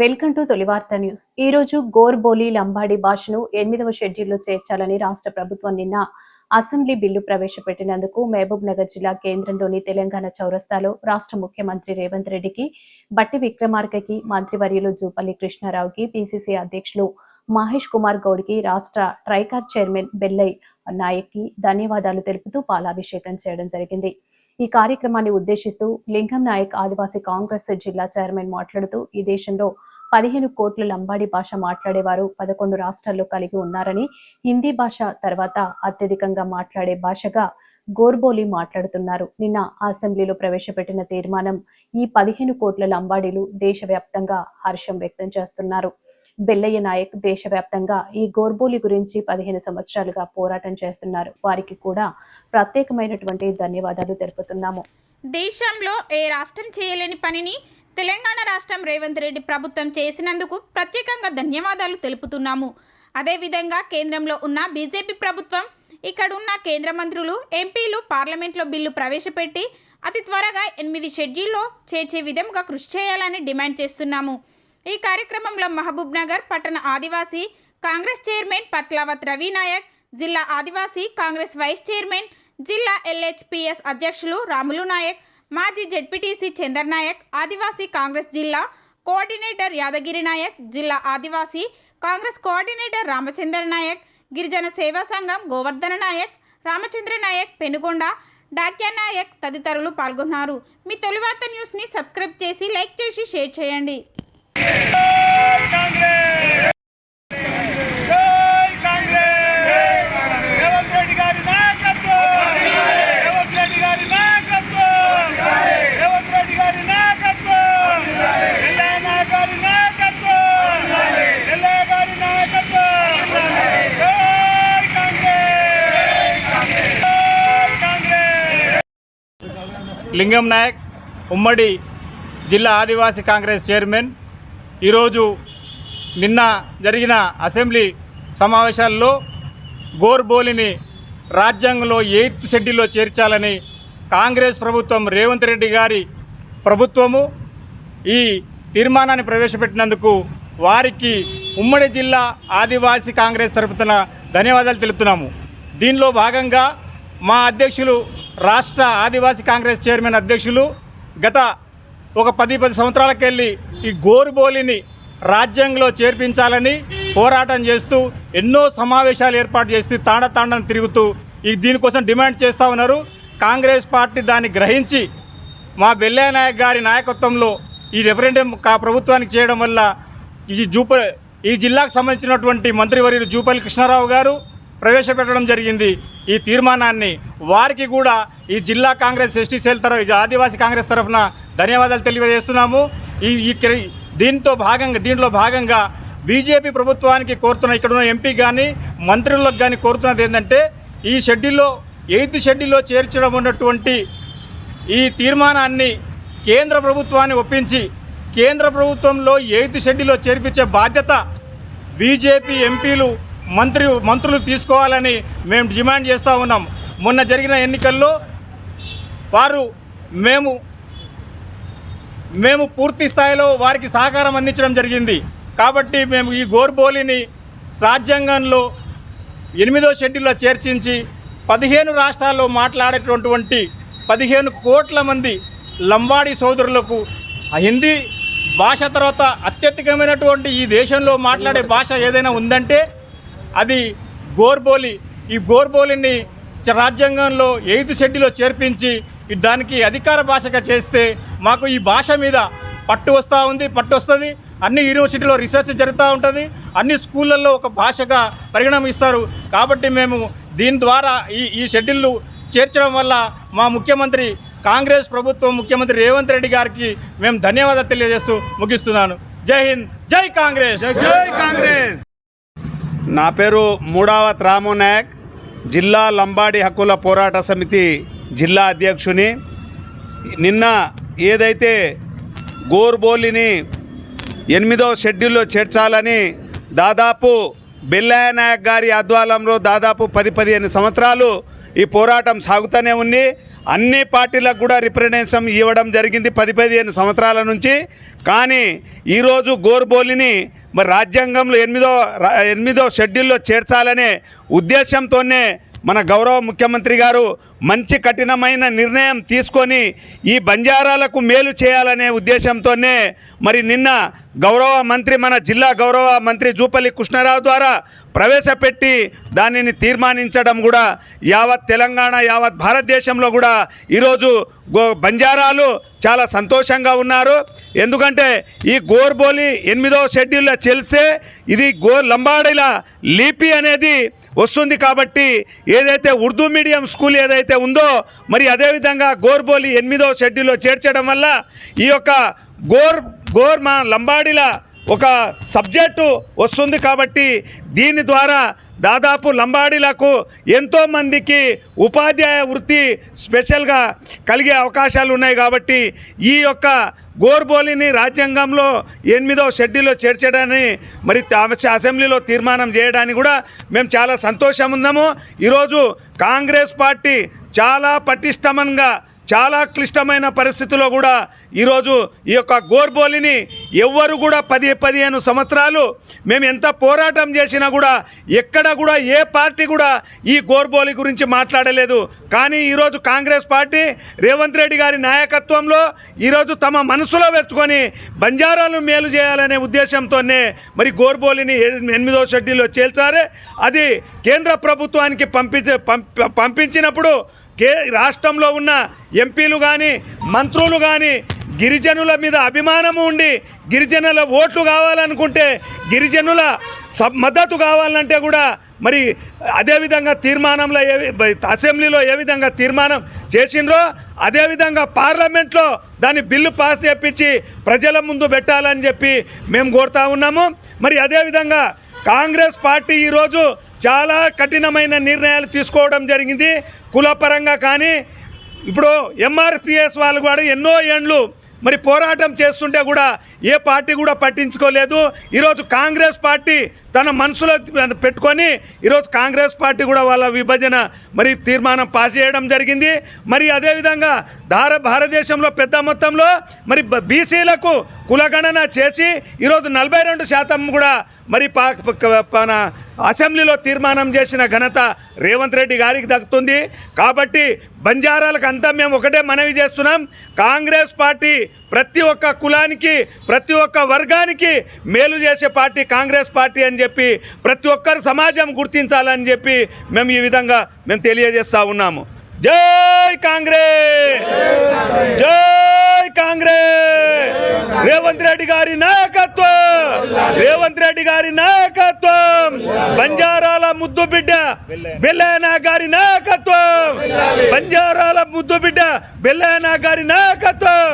Welcome to తొలివార్త news. ఈ రోజు గోర్బోలి లంబాడి భాషను ఎనిమిదవ షెడ్యూల్లో చేర్చాలని రాష్ట్ర ప్రభుత్వం నిన్న అసెంబ్లీ బిల్లు ప్రవేశపెట్టినందుకు మహబూబ్ నగర్ జిల్లా కేంద్రంలోని తెలంగాణ చౌరస్తాలో రాష్ట్ర ముఖ్యమంత్రి రేవంత్ రెడ్డికి బట్టి విక్రమార్కకి మంత్రివర్యులు జూపల్లి కృష్ణారావుకి పిసిసి అధ్యక్షులు మహేష్ కుమార్ గౌడ్కి రాష్ట్ర ట్రైకార్ చైర్మన్ బెల్లై నాయక్కి ధన్యవాదాలు తెలుపుతూ పాలాభిషేకం చేయడం జరిగింది. ఈ కార్యక్రమాన్ని ఉద్దేశిస్తూ లింగం నాయక్ ఆదివాసీ కాంగ్రెస్ జిల్లా చైర్మన్ మాట్లాడుతూ ఈ దేశంలో పదిహేను కోట్ల లంబాడి భాష మాట్లాడేవారు పదకొండు రాష్ట్రాల్లో కలిగి ఉన్నారని హిందీ భాష తర్వాత అత్యధికంగా మాట్లాడే భాషగా గోర్బోలి మాట్లాడుతున్నారు. నిన్న అసెంబ్లీలో ప్రవేశపెట్టిన తీర్మానం ఈ పదిహేను కోట్ల లంబాడీలు దేశవ్యాప్తంగా హర్షం వ్యక్తం చేస్తున్నారు. బెల్లయ్య నాయక్ దేశవ్యాప్తంగా ఈ గోర్బోలి గురించి పదిహేను సంవత్సరాలుగా పోరాటం చేస్తున్నారు. వారికి కూడా ప్రత్యేకమైనటువంటి ధన్యవాదాలు తెలుపుతున్నాము. దేశంలో ఏ రాష్ట్రం చేయలేని పనిని తెలంగాణ రాష్ట్రం రేవంత్ రెడ్డి ప్రభుత్వం చేసినందుకు ప్రత్యేకంగా ధన్యవాదాలు తెలుపుతున్నాము. అదేవిధంగా కేంద్రంలో ఉన్న బీజేపీ ప్రభుత్వం ఇక్కడ ఉన్న కేంద్ర మంత్రులు ఎంపీలు పార్లమెంట్లో బిల్లు ప్రవేశపెట్టి అతి త్వరగా ఎనిమిది షెడ్యూల్లో చేర్చే విధంగా కృషి చేయాలని డిమాండ్ చేస్తున్నాము. ఈ కార్యక్రమంలో మహబూబ్ నగర్ పట్టణ ఆదివాసీ కాంగ్రెస్ చైర్మన్ పత్లావత్ రవి నాయక్ జిల్లా ఆదివాసీ కాంగ్రెస్ వైస్ చైర్మన్ జిల్లా ఎల్హెచ్పిఎస్ అధ్యక్షులు రాములు నాయక్ మాజీ జెడ్పీటీసీ చందర్ నాయక్ ఆదివాసీ కాంగ్రెస్ జిల్లా కోఆర్డినేటర్ యాదగిరి నాయక్ జిల్లా ఆదివాసీ కాంగ్రెస్ కోఆర్డినేటర్ రామచంద్ర నాయక్ గిరిజన సేవా సంఘం గోవర్ధన నాయక్ రామచంద్ర నాయక్ పెనుగొండ డాక్యా నాయక్ తదితరులు పాల్గొన్నారు. మీ తొలివార్త న్యూస్ని సబ్స్క్రైబ్ చేసి లైక్ చేసి షేర్ చేయండి. లింగం నాయక్ ఉమ్మడి జిల్లా ఆదివాసీ కాంగ్రెస్ చైర్మన్ ఈరోజు నిన్న జరిగిన అసెంబ్లీ సమావేశాల్లో గోర్బోలిని రాజ్యాంగంలో ఎయిత్ షెడ్యూల్లో చేర్చాలని కాంగ్రెస్ ప్రభుత్వం రేవంత్ రెడ్డి గారి ప్రభుత్వము ఈ తీర్మానాన్ని ప్రవేశపెట్టినందుకు వారికి ఉమ్మడి జిల్లా ఆదివాసీ కాంగ్రెస్ తరపున ధన్యవాదాలు తెలుపుతున్నాము. దీనిలో భాగంగా మా అధ్యక్షులు రాష్ట్ర ఆదివాసీ కాంగ్రెస్ చైర్మన్ అధ్యక్షులు గత ఒక పది పది సంవత్సరాలకెళ్ళి ఈ గోరుబోలిని రాజ్యాంగంలో చేర్పించాలని పోరాటం చేస్తూ ఎన్నో సమావేశాలు ఏర్పాటు చేస్తూ తాండతాండను తిరుగుతూ ఈ దీనికోసం డిమాండ్ చేస్తూ ఉన్నారు. కాంగ్రెస్ పార్టీ దాన్ని గ్రహించి మా బెల్లయ్య నాయక్ గారి నాయకత్వంలో ఈ రెఫరెండం కా ప్రభుత్వానికి చేయడం వల్ల ఈ జూప ఈ జిల్లాకు సంబంధించినటువంటి మంత్రివర్యులు జూపల్లి కృష్ణారావు గారు ప్రవేశపెట్టడం జరిగింది. ఈ తీర్మానాన్ని వారికి కూడా ఈ జిల్లా కాంగ్రెస్ ఎస్టీ సెల్ తరఫు ఆదివాసీ కాంగ్రెస్ తరఫున ధన్యవాదాలు తెలియజేస్తున్నాము. ఈ ఈ క్రి- దీంతో భాగంగా దీంట్లో భాగంగా బీజేపీ ప్రభుత్వానికి కోరుతున్న ఇక్కడ ఉన్న ఎంపీ కానీ మంత్రులకు కానీ కోరుతున్నది ఏంటంటే ఈ షెడ్యూల్లో ఎయిత్ షెడ్యూల్లో చేర్చడం ఉన్నటువంటి ఈ తీర్మానాన్ని కేంద్ర ప్రభుత్వాన్ని ఒప్పించి కేంద్ర ప్రభుత్వంలో ఎయిత్ షెడ్యూల్లో చేర్పించే బాధ్యత బీజేపీ ఎంపీలు మంత్రి మంత్రులు తీసుకోవాలని మేము డిమాండ్ చేస్తూ ఉన్నాం. మొన్న జరిగిన ఎన్నికల్లో వారు మేము మేము పూర్తి స్థాయిలో వారికి సహకారం అందించడం జరిగింది. కాబట్టి మేము ఈ గోర్బోలిని రాజ్యాంగంలో ఎనిమిదో షెడ్యూల్లో చేర్చించి పదిహేను రాష్ట్రాల్లో మాట్లాడేటటువంటి పదిహేను కోట్ల మంది లంబాడి సోదరులకు ఆ హిందీ భాష తర్వాత అత్యధికమైనటువంటి ఈ దేశంలో మాట్లాడే భాష ఏదైనా ఉందంటే అది గోర్బోలి. ఈ గోర్బోలిని రాజ్యాంగంలో ఎయిత్ షెడ్యూల్లో చేర్పించి దానికి అధికార భాషగా చేస్తే మాకు ఈ భాష మీద పట్టు వస్తూ ఉంది పట్టు వస్తుంది. అన్ని యూనివర్సిటీలో రీసెర్చ్ జరుగుతూ ఉంటుంది. అన్ని స్కూళ్ళల్లో ఒక భాషగా పరిగణమిస్తారు కాబట్టి మేము దీని ద్వారా ఈ ఈ షెడ్యూల్ చేర్చడం వల్ల మా ముఖ్యమంత్రి కాంగ్రెస్ ప్రభుత్వం ముఖ్యమంత్రి రేవంత్ రెడ్డి గారికి మేము ధన్యవాదాలు తెలియజేస్తూ ముగిస్తున్నాను. జై హింద్ జై కాంగ్రెస్! జై కాంగ్రెస్! నా పేరు మూడావత్ రాము నాయక్ జిల్లా లంబాడి హక్కుల పోరాట సమితి జిల్లా అధ్యక్షుని నిన్న ఏదైతే గోర్బోలిని ఎనిమిదో షెడ్యూల్లో చేర్చాలని దాదాపు బెల్లయ్య నాయక్ గారి ఆధ్వర్యంలో దాదాపు పది పదిహేను సంవత్సరాలు ఈ పోరాటం సాగుతూనే ఉంది. అన్ని పార్టీలకు కూడా రిప్రజెంటేషన్ ఇవ్వడం జరిగింది పది పదిహేను సంవత్సరాల నుంచి. కానీ ఈరోజు గోర్బోలిని మరి రాజ్యాంగంలో ఎనిమిదో ఎనిమిదో షెడ్యూల్లో చేర్చాలనే ఉద్దేశంతోనే మన గౌరవ ముఖ్యమంత్రి గారు మంచి కఠినమైన నిర్ణయం తీసుకొని ఈ బంజారాలకు మేలు చేయాలనే ఉద్దేశంతోనే మరి నిన్న గౌరవ మంత్రి మన జిల్లా గౌరవ మంత్రి జూపల్లి కృష్ణారావు ద్వారా ప్రవేశపెట్టి దానిని తీర్మానించడం కూడా యావత్ తెలంగాణ యావత్ భారతదేశంలో కూడా ఈరోజు గో బంజారాలు చాలా సంతోషంగా ఉన్నారు. ఎందుకంటే ఈ గోర్బోలి ఎనిమిదవ షెడ్యూల్లో చెల్స్తే ఇది గోర్ లంబాడీల లిపి అనేది వస్తుంది కాబట్టి ఏదైతే ఉర్దూ మీడియం స్కూల్ ఏదైతే ఉందో మరి అదేవిధంగా గోర్బోలి ఎనిమిదో షెడ్యూల్లో చేర్చడం వల్ల ఈ యొక్క గోర్ గోర్ మా లంబాడిల ఒక సబ్జెక్టు వస్తుంది కాబట్టి దీని ద్వారా దాదాపు లంబాడీలకు ఎంతోమందికి ఉపాధ్యాయ వృత్తి స్పెషల్గా కలిగే అవకాశాలు ఉన్నాయి కాబట్టి ఈ యొక్క గోర్బోలిని రాజ్యాంగంలో ఎనిమిదో షెడ్యూల్లో చేర్చడాన్ని మరి అసెంబ్లీలో తీర్మానం చేయడానికి కూడా మేము చాలా సంతోషం ఉన్నాము. ఈరోజు కాంగ్రెస్ పార్టీ చాలా పటిష్టమంగా చాలా క్లిష్టమైన పరిస్థితిలో కూడా ఈరోజు ఈ యొక్క గోర్బోలిని ఎవ్వరు కూడా పది పదిహేను సంవత్సరాలు మేము ఎంత పోరాటం చేసినా కూడా ఎక్కడ కూడా ఏ పార్టీ కూడా ఈ గోర్బోలి గురించి మాట్లాడలేదు. కానీ ఈరోజు కాంగ్రెస్ పార్టీ రేవంత్ రెడ్డి గారి నాయకత్వంలో ఈరోజు తమ మనసులో పెట్టుకొని బంజారాలు మేలు చేయాలనే ఉద్దేశంతోనే మరి గోర్బోలిని ఎనిమిదో షెడ్యూల్లో చేల్చారే. అది కేంద్ర ప్రభుత్వానికి పంపించే పంపించినప్పుడు కే రాష్ట్రంలో ఉన్న ఎంపీలు కానీ మంత్రులు కానీ గిరిజనుల మీద అభిమానము ఉండి గిరిజనుల ఓట్లు కావాలనుకుంటే గిరిజనుల సబ్ మద్దతు కావాలంటే కూడా మరి అదేవిధంగా తీర్మానంలో ఏ అసెంబ్లీలో ఏ విధంగా తీర్మానం చేసిండ్రో అదేవిధంగా పార్లమెంట్లో దాని బిల్లు పాస్ చేపించి ప్రజల ముందు పెట్టాలని చెప్పి మేము కోరుతా ఉన్నాము. మరి అదేవిధంగా కాంగ్రెస్ పార్టీ ఈరోజు చాలా కఠినమైన నిర్ణయాలు తీసుకోవడం జరిగింది. కులపరంగా కానీ ఇప్పుడు ఎంఆర్పిఎస్ వాళ్ళు కూడా ఎన్నో ఏండ్లు మరి పోరాటం చేస్తుంటే కూడా ఏ పార్టీ కూడా పట్టించుకోలేదు. ఈరోజు కాంగ్రెస్ పార్టీ తన మనసులో పెట్టుకొని ఈరోజు కాంగ్రెస్ పార్టీ కూడా వాళ్ళ విభజన మరి తీర్మానం పాస్ చేయడం జరిగింది. మరి అదేవిధంగా భార భారతదేశంలో పెద్ద మొత్తంలో మరి బ- బీసీలకు కులగణన చేసి ఈరోజు నలభై రెండు శాతం కూడా మరి పా మన అసెంబ్లీలో తీర్మానం చేసిన ఘనత రేవంత్ రెడ్డి గారికి దక్కుతుంది. కాబట్టి బంజారాలకు అంతా మేము ఒకటే మనవి చేస్తున్నాం. కాంగ్రెస్ పార్టీ ప్రతి ఒక్క కులానికి ప్రతి ఒక్క వర్గానికి మేలు చేసే పార్టీ కాంగ్రెస్ పార్టీ అని చెప్పి ప్రతి ఒక్కరు సమాజం గుర్తించాలని చెప్పి మేము ఈ విధంగా మేము తెలియజేస్తూ ఉన్నాము. జై కాంగ్రెస్! జై కాంగ్రెస్! రేవంత్ రెడ్డి గారి నాయకత్వం. రేవంత్ రెడ్డి గారి నాయకత్వం. బంజారాల ముద్దు బిడ్డ బెల్లైనా గారి నాయకత్వం. బంజారాల ముద్దు బిడ్డ బెల్లైనా గారి నాయకత్వం.